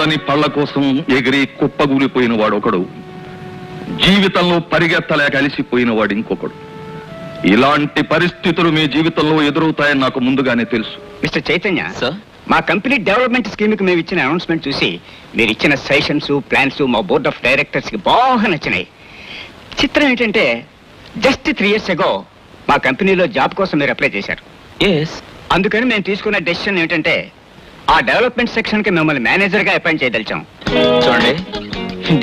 అందని పళ్ళ కోసం ఎగిరి కుప్పగూలిపోయిన వాడు ఒకడు. జీవితంలో పరిగెత్తలేక అలిసిపోయిన వాడు ఇంకొకడు. ఇలాంటి పరిస్థితులు మీ జీవితంలో ఎదురవుతాయని నాకు ముందుగానే తెలుసు. Mister Chaitanya sir? మా కంపెనీ డెవలప్మెంట్ స్కీమ్కి మేము ఇచ్చిన అనౌన్స్మెంట్ చూసి మీరు ఇచ్చిన సజెషన్స్ ప్లాన్స్ మా బోర్డ్ ఆఫ్ డైరెక్టర్స్కి బాగా నచ్చినాయి. చిత్రం ఏంటంటే జస్ట్ త్రీ ఇయర్స్ ఎగో మా కంపెనీలో జాబ్ కోసం మీరు అప్లై చేశారు. ఎస్ అందుకని మేము తీసుకున్న డెసిషన్ ఏంటంటే ఆ డెవలప్మెంట్ సెక్షన్కి మిమ్మల్ని మేనేజర్గా అపాయింట్ చేయదలిచాం. చూడండి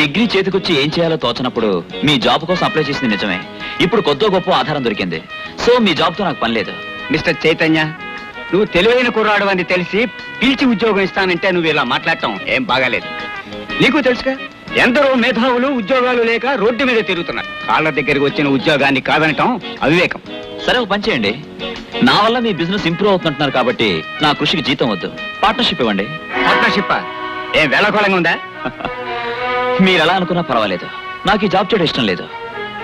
డిగ్రీ చేతికొచ్చి ఏం చేయాలో తోచనప్పుడు మీ జాబ్ కోసం అప్లై చేసింది నిజమే. ఇప్పుడు కొద్దో గొప్ప ఆధారం దొరికింది. సో మీ జాబ్తో నాకు పని లేదు. మిస్టర్ చైతన్య నువ్వు తెలివైన కుర్రాడు అని తెలిసి పిలిచి ఉద్యోగం ఇస్తానంటే నువ్వు ఇలా మాట్లాడటం ఏం బాగాలేదు. నీకు తెలుసుగా ఎందరో మేధావులు ఉద్యోగాలు లేక రోడ్డు మీద తిరుగుతున్నారు. కాళ్ళ దగ్గరికి వచ్చిన ఉద్యోగాన్ని కాదనటం అవివేకం. సరే ఒక పని చేయండి. నా వల్ల మీ బిజినెస్ ఇంప్రూవ్ అవుతుంటున్నారు కాబట్టి నా కృషికి జీతం వద్దు. పార్ట్నర్షిప్ ఇవ్వండి. పార్ట్నర్షిప్ ఏం వేళకోళంగా ఉందా? మీరు ఎలా అనుకున్నా పర్వాలేదు. నాకు ఈ జాబ్ చేయడం ఇష్టం లేదు.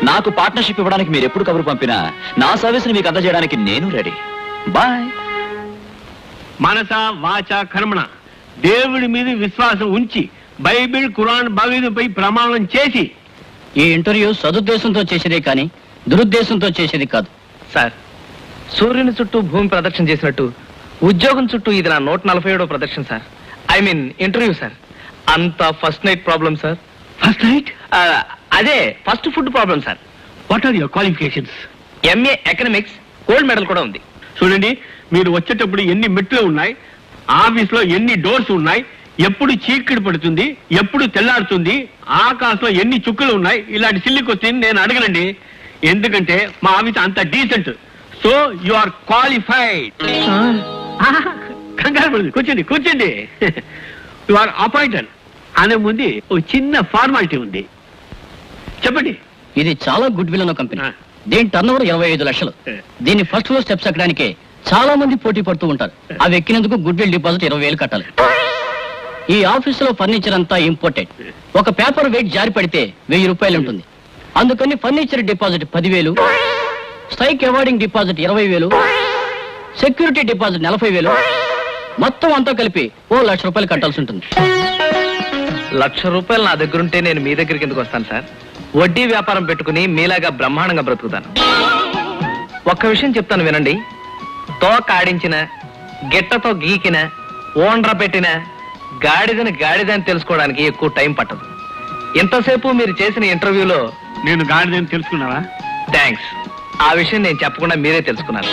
నాకు పార్ట్నర్షిప్ ఇవ్వడానికి మీరు ఎప్పుడు కబురు పంపినా నా సర్వీస్ని మీకు అందజేయడానికి నేను రెడీ బాయ్ మనస వాచ కర్మణ. దేవుడి మీద విశ్వాసం ఉంచి బైబిల్ ఖురాన్ భగవద్పై ప్రమాణం చేసి. ఈ ఇంటర్వ్యూ సదుద్దేశంతో చేసేదే కానీ దురుద్దేశంతో చేసేది కాదు. సార్ సూర్యుని చుట్టూ భూమి ప్రదక్షిణ చేసినట్టు ఉద్యోగం చుట్టూ ఇది నా నూట నలభై ఏడో ప్రదక్షిణ sir. I mean interview sir. అంత first night problem sir. First night? అదే first food problem sir. What are your qualifications? MA economics gold medal కూడా ఉంది. చూడండి మీరు వచ్చేటప్పుడు ఎన్ని మెట్లు ఉన్నాయి ఆఫీస్లో ఎన్ని డోర్స్ ఉన్నాయి ఎప్పుడు చీకటి పడుతుంది ఎప్పుడు తెల్లారుతుంది ఆకాశంలో ఎన్ని చుక్కలు ఉన్నాయి ఇలాంటి సిల్లి క్వశ్చన్ నేను అడగనండి. ఎందుకంటే మా ఆఫీస్ అంత decent so you are qualified కంగారు పడదు. కూర్చోండి కూర్చోండి. యు ఆర్ అపాయింటెడ్ అనే ముందు ఒక చిన్న ఫార్మాలిటీ ఉంది. చెప్పండి. ఇది చాలా గుడ్ విల్ ఉన్న కంపెనీ. దీని టర్న్ ఓవర్ ఇరవై ఐదు లక్షలు. దీని ఫస్ట్ ఫ్లోర్ స్టెప్స్ ఎక్కడానికి చాలా మంది పోటీ పడుతూ ఉంటారు. అవి ఎక్కినందుకు గుడ్ విల్ డిపాజిట్ ఇరవై వేలు కట్టాలి. ఈ ఆఫీస్లో ఫర్నిచర్ అంతా ఇంపోర్టెడ్ ఒక పేపర్ వెయిట్ జారి పడితే వెయ్యి రూపాయలు ఉంటుంది. అందుకని ఫర్నిచర్ డిపాజిట్ పదివేలు. స్ట్రైక్ అవార్డింగ్ డిపాజిట్ ఇరవై వేలు సెక్యూరిటీ డిపాజిట్ నలభై వేలు మొత్తం అంతా కలిపి ఓ లక్ష రూపాయలు కట్టాల్సి ఉంటుంది. లక్ష రూపాయలు నా దగ్గర ఉంటే నేను మీ దగ్గరికి ఎందుకు వస్తాను సార్? వడ్డీ వ్యాపారం పెట్టుకుని మీలాగా బ్రహ్మాండంగా బ్రతుకుతాను. ఒక్క విషయం చెప్తాను వినండి. తోక ఆడించిన గిట్టతో గీకిన ఓండ్ర పెట్టిన గాడిదని గాడిదని తెలుసుకోవడానికి ఎక్కువ టైం పట్టదు. ఇంతసేపు మీరు చేసిన ఇంటర్వ్యూలో నేను గాడిదని తెలుసుకున్నావా? థ్యాంక్స్ ఆ విషయం నేను చెప్పకుండా మీరే తెలుసుకున్నారు.